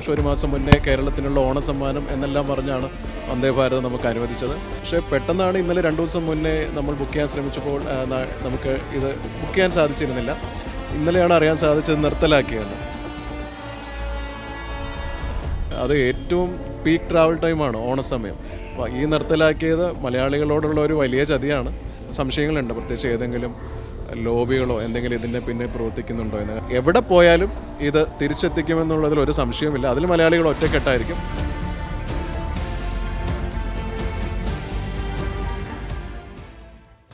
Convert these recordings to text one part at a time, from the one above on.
പക്ഷെ ഒരു മാസം മുന്നേ കേരളത്തിനുള്ള ഓണ സമ്മാനം എന്നെല്ലാം പറഞ്ഞാണ് വന്ദേ ഭാരത് നമുക്ക് അനുവദിച്ചത്. പക്ഷേ പെട്ടെന്നാണ് ഇന്നലെ രണ്ട് ദിവസം മുന്നേ നമ്മൾ ബുക്ക് ചെയ്യാൻ ശ്രമിച്ചപ്പോൾ നമുക്ക് ഇത് ബുക്ക് ചെയ്യാൻ സാധിച്ചിരുന്നില്ല. ഇന്നലെയാണ് അറിയാൻ സാധിച്ചത് നിർത്തലാക്കിയത് അത് ഏറ്റവും പീക്ക് ട്രാവൽ ടൈമാണ് ഓണസമയം. അപ്പോൾ ഈ നിർത്തലാക്കിയത് മലയാളികളോടുള്ള ഒരു വലിയ ചതിയാണ്. സംശയങ്ങളുണ്ട് പ്രത്യേകിച്ച് ഏതെങ്കിലും ലോബികളോ എന്തെങ്കിലും ഇതിന്റെ പിന്നെ പ്രവർത്തിക്കുന്നുണ്ടോ എന്ന്. എവിടെ പോയാലും ഇത് തിരിച്ചെത്തിക്കുമെന്നുള്ളതിൽ ഒരു സംശയവുമില്ല. അതിൽ മലയാളികൾ ഒറ്റക്കെട്ടായിരിക്കും.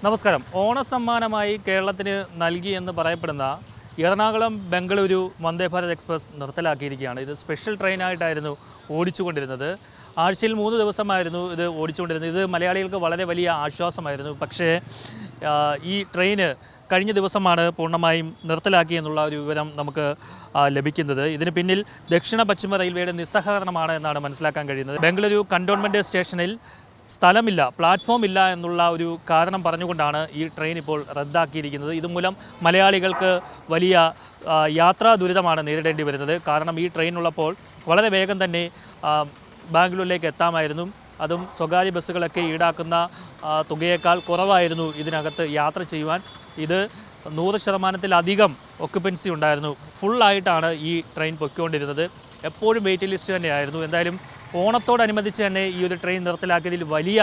നമസ്കാരം. ഓണസമ്മാനമായി കേരളത്തിന് നൽകി എന്ന് പറയപ്പെടുന്ന എറണാകുളം ബംഗളൂരു വന്ദേ ഭാരത് എക്സ്പ്രസ് നിർത്തലാക്കിയിരിക്കുകയാണ്. ഇത് സ്പെഷ്യൽ ട്രെയിനായിട്ടായിരുന്നു ഓടിച്ചുകൊണ്ടിരുന്നത്. ആഴ്ചയിൽ മൂന്ന് ദിവസമായിരുന്നു ഇത് ഓടിച്ചുകൊണ്ടിരുന്നത്. ഇത് മലയാളികൾക്ക് വളരെ വലിയ ആശ്വാസമായിരുന്നു. പക്ഷേ ഈ ട്രെയിന് കഴിഞ്ഞ ദിവസമാണ് പൂർണമായും നിർത്തലാക്കി എന്നുള്ള ഒരു വിവരം നമുക്ക് ലഭിക്കുന്നത്. ഇതിന് പിന്നിൽ ദക്ഷിണ പശ്ചിമ റെയിൽവേയുടെ നിസ്സഹകരണമാണ് എന്നാണ് മനസ്സിലാക്കാൻ കഴിയുന്നത്. ബംഗളൂരു കണ്ടോൺമെന്റ് സ്റ്റേഷനിൽ സ്ഥലമില്ല പ്ലാറ്റ്ഫോം ഇല്ല എന്നുള്ള ഒരു കാരണം പറഞ്ഞുകൊണ്ടാണ് ഈ ട്രെയിൻ ഇപ്പോൾ റദ്ദാക്കിയിരിക്കുന്നത്. ഇതുമൂലം മലയാളികൾക്ക് വലിയ യാത്രാ ദുരിതമാണ് നേരിടേണ്ടി വരുന്നത്. കാരണം ഈ ട്രെയിൻ ഉള്ളപ്പോൾ വളരെ വേഗം തന്നെ ബാംഗ്ലൂരിലേക്ക് എത്താമായിരുന്നു. അതും സ്വകാര്യ ബസ്സുകളൊക്കെ ഈടാക്കുന്ന തുകയേക്കാൾ കുറവായിരുന്നു ഇതിനകത്ത് യാത്ര ചെയ്യുവാൻ. ഇത് നൂറ് ശതമാനത്തിലധികം ഒക്യുപ്പൻസി ഉണ്ടായിരുന്നു. ഫുള്ളായിട്ടാണ് ഈ ട്രെയിൻ പൊയ്ക്കൊണ്ടിരുന്നത്. എപ്പോഴും വെയിറ്റ് ലിസ്റ്റ് തന്നെയായിരുന്നു. എന്തായാലും ഓണത്തോടനുബന്ധിച്ച് തന്നെ ഈ ഒരു ട്രെയിൻ നിർത്തലാക്കിയതിൽ വലിയ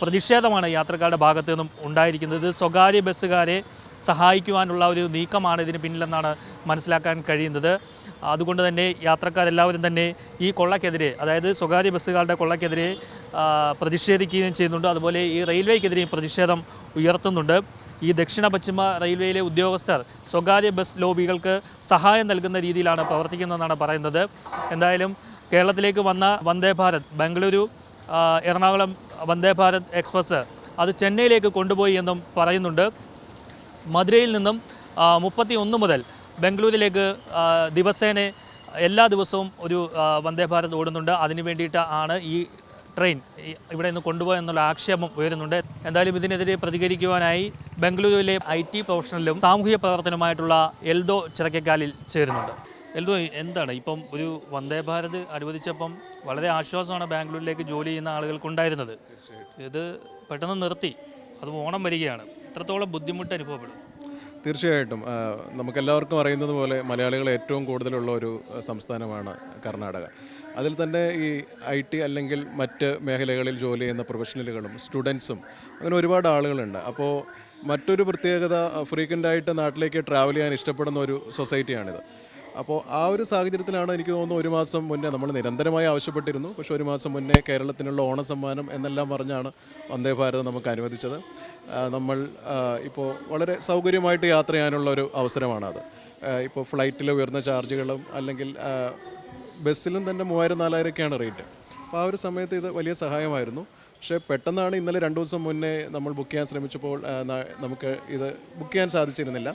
പ്രതിഷേധമാണ് യാത്രക്കാരുടെ ഭാഗത്തു നിന്നും ഉണ്ടായിരിക്കുന്നത്. സ്വകാര്യ ബസ്സുകാരെ സഹായിക്കുവാനുള്ള ഒരു നീക്കമാണ് ഇതിന് പിന്നിലെന്നാണ് മനസ്സിലാക്കാൻ കഴിയുന്നത്. അതുകൊണ്ട് തന്നെ യാത്രക്കാരെല്ലാവരും തന്നെ ഈ കൊള്ളക്കെതിരെ അതായത് സ്വകാര്യ ബസ്സുകാരുടെ കൊള്ളക്കെതിരെ പ്രതിഷേധിക്കുകയും ചെയ്യുന്നുണ്ട്. അതുപോലെ ഈ റെയിൽവേക്കെതിരെയും പ്രതിഷേധം ഉയർത്തുന്നുണ്ട്. ഈ ദക്ഷിണ പശ്ചിമ റെയിൽവേയിലെ ഉദ്യോഗസ്ഥർ സ്വകാര്യ ബസ് ലോബികൾക്ക് സഹായം നൽകുന്ന രീതിയിലാണ് പ്രവർത്തിക്കുന്നതെന്നാണ് പറയുന്നത്. എന്തായാലും കേരളത്തിലേക്ക് വന്ന വന്ദേ ഭാരത് ബംഗളൂരു എറണാകുളം വന്ദേ ഭാരത് എക്സ്പ്രസ് അത് ചെന്നൈയിലേക്ക് കൊണ്ടുപോയി എന്നും പറയുന്നുണ്ട്. മധുരയിൽ നിന്നും മുപ്പത്തി ഒന്ന് മുതൽ ബംഗളൂരിലേക്ക് ദിവസേന എല്ലാ ദിവസവും ഒരു വന്ദേ ഭാരത് ഓടുന്നുണ്ട്. അതിനു വേണ്ടിയിട്ട് ആണ് ഈ ട്രെയിൻ ഇവിടെ നിന്ന് കൊണ്ടുപോയെന്നുള്ള ആക്ഷേപം ഉയരുന്നുണ്ട്. എന്തായാലും ഇതിനെതിരെ പ്രതികരിക്കുവാനായി ബംഗളൂരുവിലെ ഐ ടി പ്രൊഫഷണലും സാമൂഹിക പ്രവർത്തനവുമായിട്ടുള്ള എൽദോ ചിറക്കക്കാലിൽ ചേരുന്നുണ്ട്. എൽദോ എന്താണ്? ഇപ്പം ഒരു വന്ദേ ഭാരത് അനുവദിച്ചപ്പം വളരെ ആശ്വാസമാണ് ബാംഗ്ലൂരിലേക്ക് ജോലി ചെയ്യുന്ന ആളുകൾക്കുണ്ടായിരുന്നത്. ഇത് പെട്ടെന്ന് നിർത്തി. അത് ഓണം വരികയാണ്. എത്രത്തോളം ബുദ്ധിമുട്ട് അനുഭവപ്പെടും? തീർച്ചയായിട്ടും നമുക്കെല്ലാവർക്കും അറിയുന്നത് പോലെ മലയാളികൾ ഏറ്റവും കൂടുതലുള്ള ഒരു സംസ്ഥാനമാണ് കർണാടക. അതിൽ തന്നെ ഈ ഐ ടി അല്ലെങ്കിൽ മറ്റ് മേഖലകളിൽ ജോലി ചെയ്യുന്ന പ്രൊഫഷണലുകളും സ്റ്റുഡൻസും അങ്ങനെ ഒരുപാട് ആളുകളുണ്ട്. അപ്പോൾ മറ്റൊരു പ്രത്യേകത ഫ്രീക്വന്റായിട്ട് നാട്ടിലേക്ക് ട്രാവൽ ചെയ്യാൻ ഇഷ്ടപ്പെടുന്ന ഒരു സൊസൈറ്റിയാണിത്. അപ്പോൾ ആ ഒരു സാഹചര്യത്തിലാണ് എനിക്ക് തോന്നുന്നു ഒരു മാസം മുന്നേ നമ്മൾ നിരന്തരമായി ആവശ്യപ്പെട്ടിരുന്നു. പക്ഷെ ഒരു മാസം മുന്നേ കേരളത്തിനുള്ള ഓണ സമ്മാനം എന്നെല്ലാം പറഞ്ഞാണ് വന്ദേ ഭാരത് നമുക്ക് അനുവദിച്ചത്. നമ്മൾ ഇപ്പോൾ വളരെ സൗകര്യമായിട്ട് യാത്ര ചെയ്യാനുള്ള ഒരു അവസരമാണത്. ഇപ്പോൾ ഫ്ലൈറ്റിൽ ഉയർന്ന ചാർജുകളും അല്ലെങ്കിൽ ബസ്സിലും തന്നെ മൂവായിരം നാലായിരമൊക്കെയാണ് റേറ്റ്. അപ്പോൾ ആ ഒരു സമയത്ത് ഇത് വലിയ സഹായമായിരുന്നു. പക്ഷേ പെട്ടെന്നാണ് ഇന്നലെ രണ്ട് ദിവസം മുന്നേ നമ്മൾ ബുക്ക് ചെയ്യാൻ ശ്രമിച്ചപ്പോൾ നമുക്ക് ഇത് ബുക്ക് ചെയ്യാൻ സാധിച്ചിരുന്നില്ല.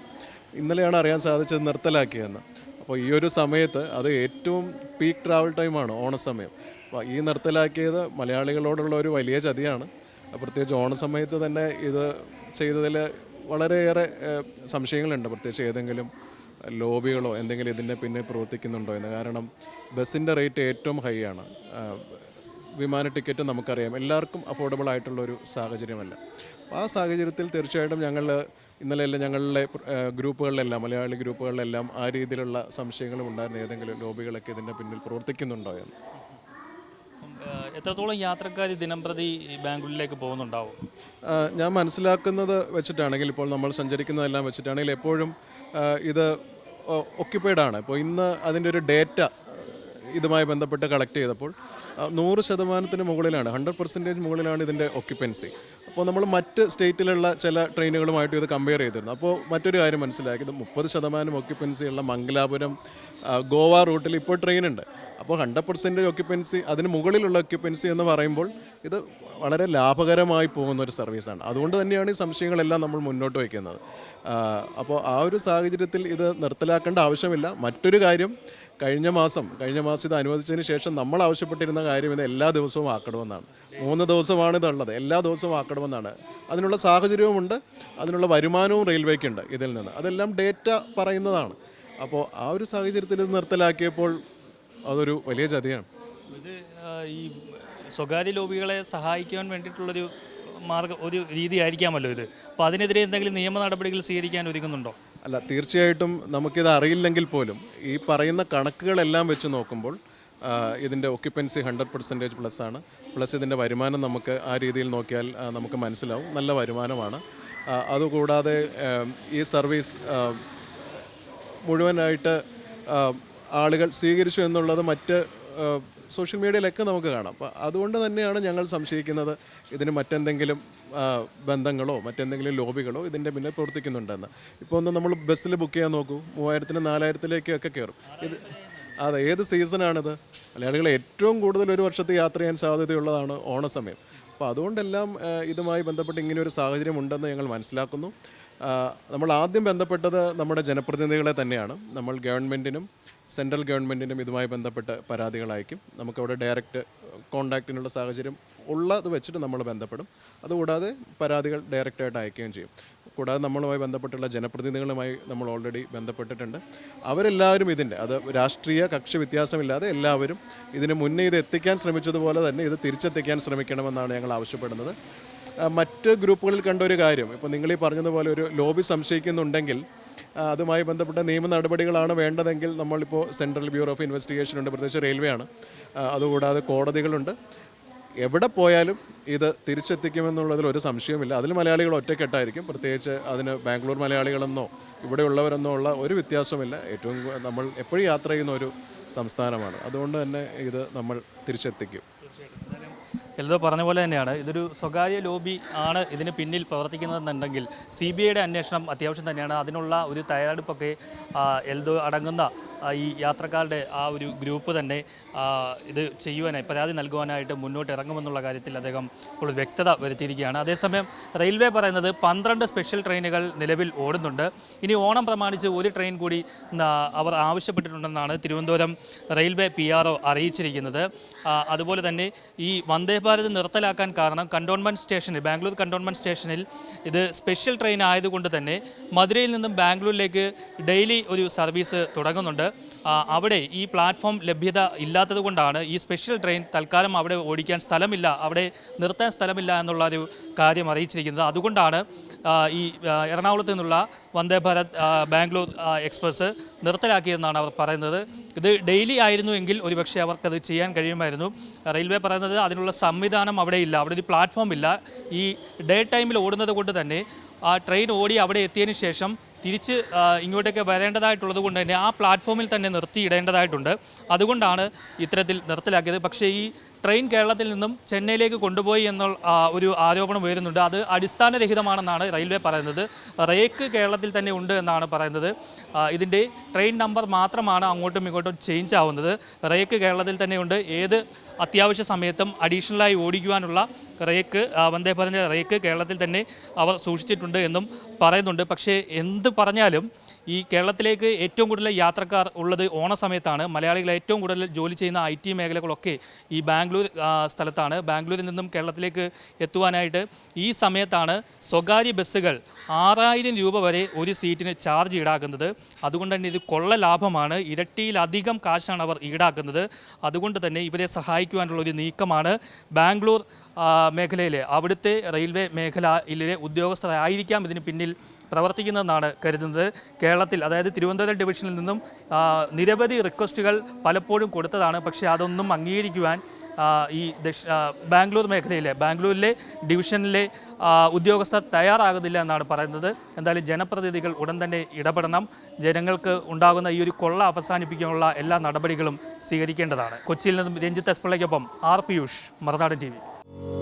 ഇന്നലെയാണ് അറിയാൻ സാധിച്ചത് നിർത്തലാക്കിയെന്ന്. അപ്പോൾ ഈ ഒരു സമയത്ത് അത് ഏറ്റവും പീക്ക് ട്രാവൽ ടൈമാണ് ഓണസമയം. അപ്പോൾ ഈ നിർത്തലാക്കിയത് മലയാളികളോടുള്ള ഒരു വലിയ ചതിയാണ്. പ്രത്യേകിച്ച് ഓണസമയത്ത് തന്നെ ഇത് ചെയ്തതിൽ വളരെയേറെ സംശയങ്ങളുണ്ട്. പ്രത്യേകിച്ച് ഏതെങ്കിലും ലോബികളോ എന്തെങ്കിലും ഇതിന്റെ പിന്നെ പ്രവർത്തിക്കുന്നുണ്ടോ എന്ന്. കാരണം ബസ്സിന്റെ റേറ്റ് ഏറ്റവും ഹൈ ആണ്. വിമാന ടിക്കറ്റ് നമുക്കറിയാം. എല്ലാവർക്കും അഫോർഡബിൾ ആയിട്ടുള്ള ഒരു സാഹചര്യമല്ല. അപ്പോൾ ആ സാഹചര്യത്തിൽ തീർച്ചയായിട്ടും ഞങ്ങൾ ഇന്നലെയല്ല ഞങ്ങളുടെ ഗ്രൂപ്പുകളിലെല്ലാം മലയാളി ഗ്രൂപ്പുകളിലെല്ലാം ആ രീതിയിലുള്ള സംശയങ്ങളും ഉണ്ടായിരുന്നു ഏതെങ്കിലും ലോബികളൊക്കെ ഇതിന്റെ പിന്നിൽ പ്രവർത്തിക്കുന്നുണ്ടോ എന്ന്. എത്രത്തോളം യാത്രക്കാർ ദിനം പ്രതി ബാംഗ്ലൂരിലേക്ക് പോകുന്നുണ്ടാവും? ഞാൻ മനസ്സിലാക്കുന്നത് വെച്ചിട്ടാണെങ്കിൽ ഇപ്പോൾ നമ്മൾ സഞ്ചരിക്കുന്നതെല്ലാം വെച്ചിട്ടാണെങ്കിൽ എപ്പോഴും ഇത് ഒക്യുപ്പൈഡ് ആണ്. ഇപ്പോൾ ഇന്ന് അതിന്റെ ഒരു ഡേറ്റ ഇതുമായി ബന്ധപ്പെട്ട് കളക്ട് ചെയ്തപ്പോൾ നൂറ് ശതമാനത്തിന് മുകളിലാണ് ഹൺഡ്രഡ് പെർസെന്റേജ് മുകളിലാണ് ഇതിന്റെ ഒക്യുപ്പൻസി അപ്പോൾ നമ്മൾ മറ്റ് സ്റ്റേറ്റിലുള്ള ചില ട്രെയിനുകളുമായിട്ട് ഇത് കമ്പയർ ചെയ്തിരുന്നു. അപ്പോൾ മറ്റൊരു കാര്യം മനസ്സിലാക്കിയത് മുപ്പത് ശതമാനം ഒക്യുപ്പൻസി ഉള്ള മംഗലാപുരം ഗോവ റൂട്ടിൽ ഇപ്പോൾ ട്രെയിനുണ്ട് അപ്പോൾ ഹൺഡ്രഡ് പെർസെന്റേജ് ഒക്യുപ്പൻസി അതിന് മുകളിലുള്ള ഒക്യുപ്പൻസി എന്ന് പറയുമ്പോൾ ഇത് വളരെ ലാഭകരമായി പോകുന്ന ഒരു സർവീസാണ്. അതുകൊണ്ട് തന്നെയാണ് ഈ സംശയങ്ങളെല്ലാം നമ്മൾ മുന്നോട്ട് വയ്ക്കുന്നത്. അപ്പോൾ ആ ഒരു സാഹചര്യത്തിൽ ഇത് നിർത്തലാക്കേണ്ട ആവശ്യമില്ല. മറ്റൊരു കാര്യം കഴിഞ്ഞ മാസം കഴിഞ്ഞ മാസം ഇത് അനുവദിച്ചതിന് ശേഷം നമ്മൾ ആവശ്യപ്പെട്ടിരുന്ന കാര്യം ഇത് എല്ലാ ദിവസവും ആക്കണമെന്നാണ്. മൂന്ന് ദിവസമാണ് ഇതുള്ളത്. എല്ലാ ദിവസവും ആക്കണമെന്നാണ്. അതിനുള്ള സാഹചര്യവുമുണ്ട്. അതിനുള്ള വരുമാനവും റെയിൽവേക്കുണ്ട് ഇതിൽ നിന്ന്. അതെല്ലാം ഡേറ്റ പറയുന്നതാണ്. അപ്പോൾ ആ ഒരു സാഹചര്യത്തിൽ ഇത് നിർത്തലാക്കിയപ്പോൾ അതൊരു വലിയ ചതിയാണ്. ഇത് ഈ സ്വകാര്യ ലോബികളെ സഹായിക്കാൻ വേണ്ടിയിട്ടുള്ളൊരു മാർഗം ഒരു രീതി ആയിരിക്കാമല്ലോ ഇത്. അപ്പോൾ അതിനെതിരെ എന്തെങ്കിലും നിയമ നടപടികൾ സ്വീകരിക്കാൻ ഒരുങ്ങുന്നുണ്ടോ? അല്ല തീർച്ചയായിട്ടും നമുക്കിത് അറിയില്ലെങ്കിൽ പോലും ഈ പറയുന്ന കണക്കുകളെല്ലാം വെച്ച് നോക്കുമ്പോൾ ഇതിന്റെ ഒക്യുപ്പൻസി ഹൺഡ്രഡ് പെർസെന്റേജ് പ്ലസ് ആണ്. പ്ലസ് ഇതിന്റെ വരുമാനം നമുക്ക് ആ രീതിയിൽ നോക്കിയാൽ നമുക്ക് മനസ്സിലാവും. നല്ല വരുമാനമാണ്. അതുകൂടാതെ ഈ സർവീസ് മുഴുവനായിട്ട് ആളുകൾ സ്വീകരിച്ചു എന്നുള്ളത് മറ്റ് സോഷ്യൽ മീഡിയയിലൊക്കെ നമുക്ക് കാണാം. അപ്പോൾ അതുകൊണ്ട് തന്നെയാണ് ഞങ്ങൾ സംശയിക്കുന്നത് ഇതിന് മറ്റെന്തെങ്കിലും ബന്ധങ്ങളോ മറ്റെന്തെങ്കിലും ലോബികളോ ഇതിന്റെ പിന്നിൽ പ്രവർത്തിക്കുന്നുണ്ടെന്ന്. ഇപ്പോൾ ഒന്ന് നമ്മൾ ബസ്സിൽ ബുക്ക് ചെയ്യാൻ നോക്കൂ. മൂവായിരത്തിന് നാലായിരത്തിലേക്കൊക്കെ കയറും ഇത് അതെ ഏത് സീസണാണിത് മലയാളികൾ ഏറ്റവും കൂടുതൽ ഒരു വർഷത്തെ യാത്ര ചെയ്യാൻ സാധ്യതയുള്ളതാണ് ഓണസമയം. അപ്പോൾ അതുകൊണ്ടെല്ലാം ഇതുമായി ബന്ധപ്പെട്ട് ഇങ്ങനെ ഒരു സാഹചര്യം ഉണ്ടെന്ന് ഞങ്ങൾ മനസ്സിലാക്കുന്നു. നമ്മൾ ആദ്യം ബന്ധപ്പെട്ടത് നമ്മുടെ ജനപ്രതിനിധികളെ തന്നെയാണ്. നമ്മൾ ഗവൺമെന്റിനും സെൻട്രൽ ഗവൺമെന്റിനും ഇതുമായി ബന്ധപ്പെട്ട് പരാതികളായിരിക്കും നമുക്കവിടെ ഡയറക്റ്റ് കോണ്ടാക്റ്റിനുള്ള സാഹചര്യം ഉള്ളത് വെച്ചിട്ട് നമ്മൾ ബന്ധപ്പെടും. അതുകൂടാതെ പരാതികൾ ഡയറക്റ്റായിട്ട് അയക്കുകയും ചെയ്യും. കൂടാതെ നമ്മളുമായി ബന്ധപ്പെട്ടുള്ള ജനപ്രതിനിധികളുമായി നമ്മൾ ഓൾറെഡി ബന്ധപ്പെട്ടിട്ടുണ്ട്. അവരെല്ലാവരും ഇതിന്റെ അത് രാഷ്ട്രീയ കക്ഷി വ്യത്യാസമില്ലാതെ എല്ലാവരും ഇതിന് മുന്നേ ഇത് എത്തിക്കാൻ ശ്രമിച്ചതുപോലെ തന്നെ ഇത് തിരിച്ചെത്തിക്കാൻ ശ്രമിക്കണമെന്നാണ് ഞങ്ങൾ ആവശ്യപ്പെടുന്നത്. മറ്റ് ഗ്രൂപ്പുകളിൽ കണ്ട ഒരു കാര്യം ഇപ്പോൾ നിങ്ങൾ ഈ പറഞ്ഞതുപോലെ ഒരു ലോബി സംശയിക്കുന്നുണ്ടെങ്കിൽ അതുമായി ബന്ധപ്പെട്ട നിയമ നടപടികളാണ് വേണ്ടതെങ്കിൽ നമ്മളിപ്പോൾ സെൻട്രൽ ബ്യൂറോ ഓഫ് ഇൻവെസ്റ്റിഗേഷൻ ഉണ്ട് പ്രത്യേകിച്ച് റെയിൽവേ ആണ് അതുകൂടാതെ കോടതികളുണ്ട്. എവിടെ പോയാലും ഇത് തിരിച്ചെത്തിക്കുമെന്നുള്ളതിൽ ഒരു സംശയമില്ല അതിൽ മലയാളികൾ ഒറ്റക്കെട്ടായിരിക്കും. പ്രത്യേകിച്ച് അതിന് ബാംഗ്ലൂർ മലയാളികളെന്നോ ഇവിടെയുള്ളവരെന്നോ ഉള്ള ഒരു വ്യത്യാസമില്ല ഏറ്റവും നമ്മൾ എപ്പോഴും യാത്ര ചെയ്യുന്ന ഒരു സംസ്ഥാനമാണ്. അതുകൊണ്ട് തന്നെ ഇത് നമ്മൾ തിരിച്ചെത്തിക്കും. എൽദോ പറഞ്ഞ പോലെ തന്നെയാണ് ഇതൊരു സ്വകാര്യ ലോബി ആണ് ഇതിന് പിന്നിൽ പ്രവർത്തിക്കുന്നതെന്നുണ്ടെങ്കിൽ സി ബി ഐയുടെ അന്വേഷണം അത്യാവശ്യം തന്നെയാണ്. അതിനുള്ള ഒരു തയ്യാറെടുപ്പൊക്കെ എൽദോ അടങ്ങുന്ന ഈ യാത്രക്കാരുടെ ആ ഒരു ഗ്രൂപ്പ് തന്നെ ഇത് ചെയ്യുവാനായി പരാതി നൽകുവാനായിട്ട് മുന്നോട്ട് ഇറങ്ങുമെന്നുള്ള കാര്യത്തിൽ അദ്ദേഹം ഇപ്പോൾ വ്യക്തത വരുത്തിയിരിക്കുകയാണ്. അതേസമയം റെയിൽവേ പറയുന്നത് പന്ത്രണ്ട് സ്പെഷ്യൽ ട്രെയിനുകൾ നിലവിൽ ഓടുന്നുണ്ട്. ഇനി ഓണം പ്രമാണിച്ച് ഒരു ട്രെയിൻ കൂടി അവർ ആവശ്യപ്പെട്ടിട്ടുണ്ടെന്നാണ് Thiruvananthapuram railway P R O അറിയിച്ചിരിക്കുന്നത്. അതുപോലെ തന്നെ ഈ വന്ദേ ഭാരത് നിർത്തലാക്കാൻ കാരണം കണ്ടോൺമെന്റ് സ്റ്റേഷനിൽ ബാംഗ്ലൂർ കണ്ടോൺമെന്റ് സ്റ്റേഷനിൽ ഇത് സ്പെഷ്യൽ ട്രെയിൻ ആയതുകൊണ്ട് തന്നെ മധുരയിൽ നിന്നും ബാംഗ്ലൂരിലേക്ക് ഡെയിലി ഒരു സർവീസ് തുടങ്ങുന്നുണ്ട്. അവിടെ ഈ പ്ലാറ്റ്ഫോം ലഭ്യത ഇല്ലാത്തത് കൊണ്ടാണ് ഈ സ്പെഷ്യൽ ട്രെയിൻ തൽക്കാലം അവിടെ ഓടിക്കാൻ സ്ഥലമില്ല അവിടെ നിർത്താൻ സ്ഥലമില്ല എന്നുള്ള ഒരു കാര്യം അറിയിച്ചിരിക്കുന്നത്. അതുകൊണ്ടാണ് ഈ എറണാകുളത്ത് നിന്നുള്ള വന്ദേ ഭാരത് ബാംഗ്ലൂർ എക്സ്പ്രസ് നിർത്തലാക്കിയെന്നാണ് അവർ പറയുന്നത്. ഇത് ഡെയിലി ആയിരുന്നു എങ്കിൽ ഒരുപക്ഷെ അവർക്കത് ചെയ്യാൻ കഴിയുമായിരുന്നു. റെയിൽവേ പറയുന്നത് അതിനുള്ള സംവിധാനം അവിടെ ഇല്ല അവിടെ ഒരു പ്ലാറ്റ്ഫോം ഇല്ല. ഈ ഡേ ടൈമിൽ ഓടുന്നത് കൊണ്ട് തന്നെ ആ ട്രെയിൻ ഓടി അവിടെ എത്തിയതിന് ശേഷം തിരിച്ച് ഇങ്ങോട്ടേക്ക് വരേണ്ടതായിട്ടുള്ളത് കൊണ്ട് തന്നെ ആ പ്ലാറ്റ്ഫോമിൽ തന്നെ നിർത്തിയിടേണ്ടതായിട്ടുണ്ട്. അതുകൊണ്ടാണ് ഇത്തരത്തിൽ നിർത്തലാക്കിയത്. പക്ഷേ ഈ ട്രെയിൻ കേരളത്തിൽ നിന്നും ചെന്നൈയിലേക്ക് കൊണ്ടുപോയി എന്നുള്ള ഒരു ആരോപണം ഉയരുന്നുണ്ട്. അത് അടിസ്ഥാനരഹിതമാണെന്നാണ് റെയിൽവേ പറയുന്നത്. റേക്ക് കേരളത്തിൽ തന്നെ ഉണ്ട് എന്നാണ് പറയുന്നത്. ഇതിന്റെ ട്രെയിൻ നമ്പർ മാത്രമാണ് അങ്ങോട്ടും ഇങ്ങോട്ടും ചേഞ്ച് ആവുന്നത്. റേക്ക് കേരളത്തിൽ തന്നെ ഉണ്ട്. ഏത് അത്യാവശ്യ സമയത്തും അഡീഷണലായി ഓടിക്കുവാനുള്ള റേക്ക് വന്ദേ ഭാരതിന്റെ റേക്ക് കേരളത്തിൽ തന്നെ അവർ സൂക്ഷിച്ചിട്ടുണ്ട് എന്നും പറയുന്നുണ്ട്. പക്ഷേ എന്ത് പറഞ്ഞാലും ഈ കേരളത്തിലേക്ക് ഏറ്റവും കൂടുതൽ യാത്രക്കാർ ഉള്ളത് ഓണ സമയത്താണ്. മലയാളികൾ ഏറ്റവും കൂടുതൽ ജോലി ചെയ്യുന്ന ഐ ടി മേഖലകളൊക്കെ ഈ ബാംഗ്ലൂർ സ്ഥലത്താണ്. ബാംഗ്ലൂരിൽ നിന്നും കേരളത്തിലേക്ക് എത്തുവാനായിട്ട് ഈ സമയത്താണ് സ്വകാര്യ ബസ്സുകൾ ആറായിരം രൂപ വരെ ഒരു സീറ്റിന് ചാർജ് ഈടാക്കുന്നത്. അതുകൊണ്ട് തന്നെ ഇത് കൊള്ള ലാഭമാണ്. ഇരട്ടിയിലധികം കാശാണ് അവർ ഈടാക്കുന്നത്. അതുകൊണ്ട് തന്നെ ഇവരെ സഹായിക്കുവാനുള്ള ഒരു നീക്കമാണ് ബാംഗ്ലൂർ മേഖലയിലെ അവിടുത്തെ റെയിൽവേ മേഖലയിലെ ഉദ്യോഗസ്ഥരായിരിക്കാം ഇതിന് പിന്നിൽ പ്രവർത്തിക്കുന്നതെന്നാണ് കരുതുന്നത്. കേരളത്തിൽ അതായത് തിരുവനന്തപുരം ഡിവിഷനിൽ നിന്നും നിരവധി റിക്വസ്റ്റുകൾ പലപ്പോഴും കൊടുത്തതാണ്. പക്ഷേ അതൊന്നും അംഗീകരിക്കുവാൻ ഈ ദക്ഷ ബാംഗ്ലൂർ മേഖലയിലെ ബാംഗ്ലൂരിലെ ഡിവിഷനിലെ ഉദ്യോഗസ്ഥർ തയ്യാറാകുന്നില്ല എന്നാണ് പറയുന്നത്. എന്തായാലും ജനപ്രതിനിധികൾ ഉടൻ തന്നെ ഇടപെടണം. ജനങ്ങൾക്ക് ഉണ്ടാകുന്ന ഈ ഒരു കൊള്ള അവസാനിപ്പിക്കാനുള്ള എല്ലാ നടപടികളും സ്വീകരിക്കേണ്ടതാണ്. കൊച്ചിയിൽ നിന്നും Ranjith എസ്പിള്ളയ്ക്കൊപ്പം R Piyush Marunadan T you